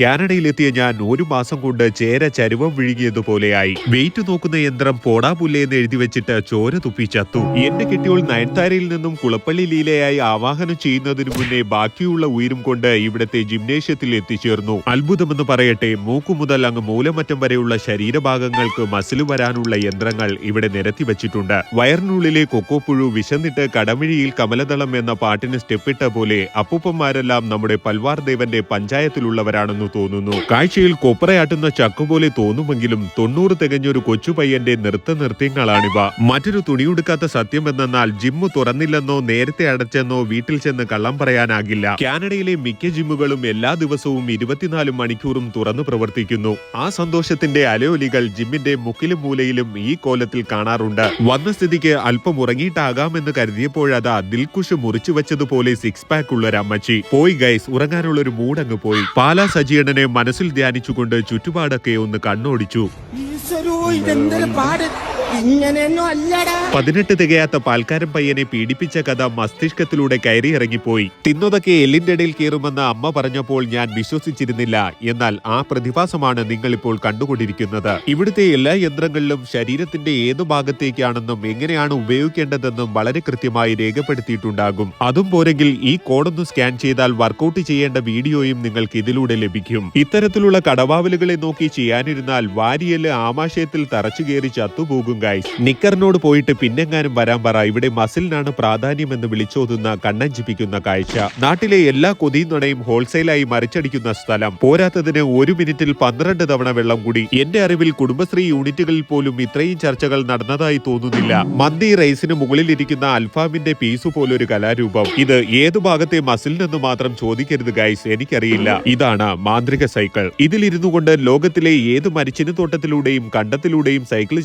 കാനഡയിലെത്തിയ ഞാൻ ഒരു മാസം കൊണ്ട് ചേര ചരുവം വിഴുങ്ങിയതുപോലെയായി. വെയിറ്റ് നോക്കുന്ന യന്ത്രം പോടാ പുല്ലേന്ന് എഴുതി വെച്ചിട്ട് ചോര തുപ്പി ചത്തു. എന്റെ കെട്ടിയോൾ നയൻതാരയിൽ നിന്നും കുളപ്പള്ളി ലീലയായി ആവാഹനം ചെയ്യുന്നതിനു മുന്നേ ബാക്കിയുള്ള ഉയരും കൊണ്ട് ഇവിടത്തെ ജിംനേഷ്യത്തിൽ എത്തിച്ചേർന്നു. അത്ഭുതമെന്ന് പറയട്ടെ മൂക്കു മുതൽ അങ്ങ് മൂലമറ്റം വരെയുള്ള ശരീരഭാഗങ്ങൾക്ക് മസിൽ വരാനുള്ള യന്ത്രങ്ങൾ ഇവിടെ നിരത്തി വച്ചിട്ടുണ്ട്. വയറിനുള്ളിലെ കൊക്കോപ്പുഴു വിശന്നിട്ട് കടമിഴിയിൽ കമലതളം എന്ന പാട്ടിന് സ്റ്റെപ്പിട്ട പോലെ അപ്പൂപ്പന്മാരെല്ലാം നമ്മുടെ പൽവാർ ദേവന്റെ പഞ്ചായത്തിലുള്ളവരാണെന്ന് തോന്നുന്നു. കാഴ്ചയിൽ കൊപ്രയാട്ടുന്ന ചക്കുപോലെ തോന്നുമെങ്കിലും തൊണ്ണൂറ് തികഞ്ഞൊരു കൊച്ചു പയ്യന്റെ നൃത്ത നൃത്യങ്ങളാണിവ. മറ്റൊരു തുണിയുടുക്കാത്ത സത്യം എന്നാൽ ജിമ്മ് തുറന്നില്ലെന്നോ നേരത്തെ അടച്ചെന്നോ വീട്ടിൽ ചെന്ന് കള്ളം പറയാനാകില്ല. കാനഡയിലെ മിക്ക ജിമ്മുകളും എല്ലാ ദിവസവും ഇരുപത്തിനാല് മണിക്കൂറും തുറന്നു പ്രവർത്തിക്കുന്നു. ആ സന്തോഷത്തിന്റെ അലയൊലികൾ ജിമ്മിന്റെ മുക്കിലും മൂലയിലും ഈ കോലത്തിൽ കാണാറുണ്ട്. വന്ന സ്ഥിതിക്ക് അല്പം ഉറങ്ങിയിട്ടാകാമെന്ന് കരുതിയപ്പോഴതാ ദിൽകുഷ് മുറിച്ചു വെച്ചതുപോലെ സിക്സ് പാക്ക് ഉള്ള ഒരു അമ്മച്ചി പോയി ഗൈസ് ഉറങ്ങാനുള്ള ഒരു മൂടങ്ങ് പോയി. പാലാ സജീണനെ മനസ്സിൽ ധ്യാനിച്ചുകൊണ്ട് ചുറ്റുപാടൊക്കെ ഒന്ന് കണ്ണോടിച്ചു. അല്ലടാ പതിനെട്ട് തികയാത്ത പാൽക്കാരൻ പയ്യനെ പീഡിപ്പിച്ച കഥ മസ്തിഷ്കത്തിലൂടെ കയറി ഇറങ്ങിപ്പോയി തിന്നതൊക്കെ എല്ലിന്റെ ഇടയിൽ കീറുമെന്ന് അമ്മ പറഞ്ഞപ്പോൾ ഞാൻ വിശ്വസിച്ചിരുന്നില്ല. എന്നാൽ ആ പ്രതിഭാസമാണ് നിങ്ങൾ ഇപ്പോൾ കണ്ടുകൊണ്ടിരിക്കുന്നത്. ഇവിടുത്തെ എല്ലാ യന്ത്രങ്ങളിലും ശരീരത്തിന്റെ ഏതു ഭാഗത്തേക്കാണെന്നും എങ്ങനെയാണ് ഉപയോഗിക്കേണ്ടതെന്നും വളരെ കൃത്യമായി രേഖപ്പെടുത്തിയിട്ടുണ്ടാകും. അതും പോരെങ്കിൽ ഈ കോഡൊന്ന് സ്കാൻ ചെയ്താൽ വർക്കൗട്ട് ചെയ്യേണ്ട വീഡിയോയും നിങ്ങൾക്ക് ഇതിലൂടെ ലഭിക്കും. ഇത്തരത്തിലുള്ള കടവാവലുകളെ നോക്കി ചെയ്യാനിരുന്നാൽ വാരിയൽ ആമാശയത്തിൽ തറച്ചു കയറി ചത്തുപോകും ഗൈസ് നിക്കറിനോട് പോയിട്ട് പിന്നെങ്ങാനും വരാൻ പറ. ഇവിടെ മസിലിനാണ് പ്രാധാന്യം എന്ന് വിളിച്ചോതുന്ന കണ്ണഞ്ചിപ്പിക്കുന്ന കാഴ്ച. നാട്ടിലെ എല്ലാ കൊതിയും നുണയും ഹോൾസെയിലായി മറിച്ചടിക്കുന്ന സ്ഥലം. പോരാത്തതിന് ഒരു മിനിറ്റിൽ പന്ത്രണ്ട് തവണ വെള്ളം കൂടി. എന്റെ അറിവിൽ കുടുംബശ്രീ യൂണിറ്റുകളിൽ പോലും ഇത്രയും ചർച്ചകൾ നടന്നതായി തോന്നുന്നില്ല. മന്തി റൈസിന് മുകളിലിരിക്കുന്ന അൽഫാമിന്റെ പീസ് പോലൊരു കലാരൂപം. ഇത് ഏതു ഭാഗത്തെ മസിലിനെന്ന് മാത്രം ചോദിക്കരുത് ഗൈസ് എനിക്കറിയില്ല. ഇതാണ് മാന്ത്രിക സൈക്കിൾ. ഇതിലിരുന്നു കൊണ്ട് ലോകത്തിലെ ഏത് മരിച്ചിന് തോട്ടത്തിലൂടെയും കണ്ടത്തിലൂടെയും സൈക്കിൾ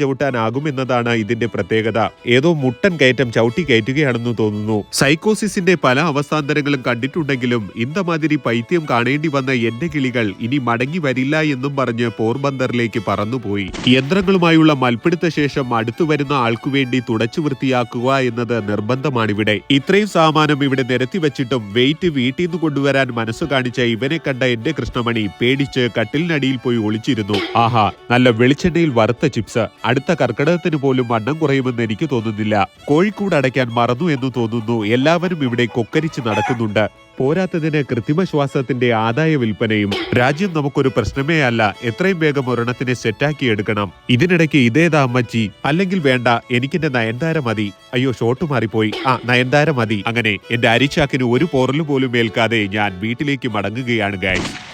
ചവിട്ടാനാകുമെന്നതാണ് ഇതിന്റെ പ്രത്യേകത. ഏതോ മുട്ടൻ കയറ്റം ചവിട്ടി കയറ്റുകയാണെന്ന് തോന്നുന്നു. സൈക്കോസിസിന്റെ പല അവസാന്തരങ്ങളും കണ്ടിട്ടുണ്ടെങ്കിലും ഇന്തമാതിരി പൈത്യം കാണേണ്ടി വന്ന എന്റെ കിളികൾ ഇനി മടങ്ങി വരില്ല എന്നും പറഞ്ഞ് പോർബന്ദറിലേക്ക് പറന്നുപോയി. യന്ത്രങ്ങളുമായുള്ള മൽപ്പിടുത്ത ശേഷം അടുത്തു വരുന്ന ആൾക്കു വേണ്ടി തുടച്ചു വൃത്തിയാക്കുക എന്നത് നിർബന്ധമാണിവിടെ. ഇത്രയും സാമാനം ഇവിടെ നിരത്തി വെച്ചിട്ടും വെയിറ്റ് വീട്ടിൽ നിന്ന് കൊണ്ടുവരാൻ മനസ്സു കാണിച്ച ഇവനെ കണ്ട എന്റെ കൃഷ്ണമണി പേടിച്ച് കട്ടിലിനടിയിൽ പോയി ഒളിച്ചിരുന്നു. ആഹാ നല്ല വെളിച്ചെണ്ണയിൽ വറുത്ത ചിപ്സ്. അടുത്ത കർക്കിടകത്തിന് പോലും വണ്ണം കുറയുമെന്ന് എനിക്ക് തോന്നുന്നില്ല. കോഴിക്കൂട് അടയ്ക്കാൻ മറന്നു എന്ന് തോന്നുന്നു. എല്ലാവരും ഇവിടെ കൊക്കരിച്ച് നടക്കുന്നുണ്ട്. പോരാത്തതിന് കൃത്രിമ ശ്വാസത്തിന്റെ ആദായ വിൽപ്പനയും. രാജ്യം നമുക്കൊരു പ്രശ്നമേ അല്ല. എത്രയും വേഗം ഒരെണ്ണത്തിനെ സെറ്റാക്കി എടുക്കണം. ഇതിനിടയ്ക്ക് ഇതേതാ അമ്മച്ചി. അല്ലെങ്കിൽ വേണ്ട എനിക്കെന്റെ നയൻതാര മതി. അയ്യോ ഷോട്ട് മാറിപ്പോയി. ആ നയൻതാര മതി. അങ്ങനെ എന്റെ അരിച്ചാക്കിന് ഒരു പോറൽ പോലും ഏൽക്കാതെ ഞാൻ വീട്ടിലേക്ക് മടങ്ങുകയാണ് ഗൈസ്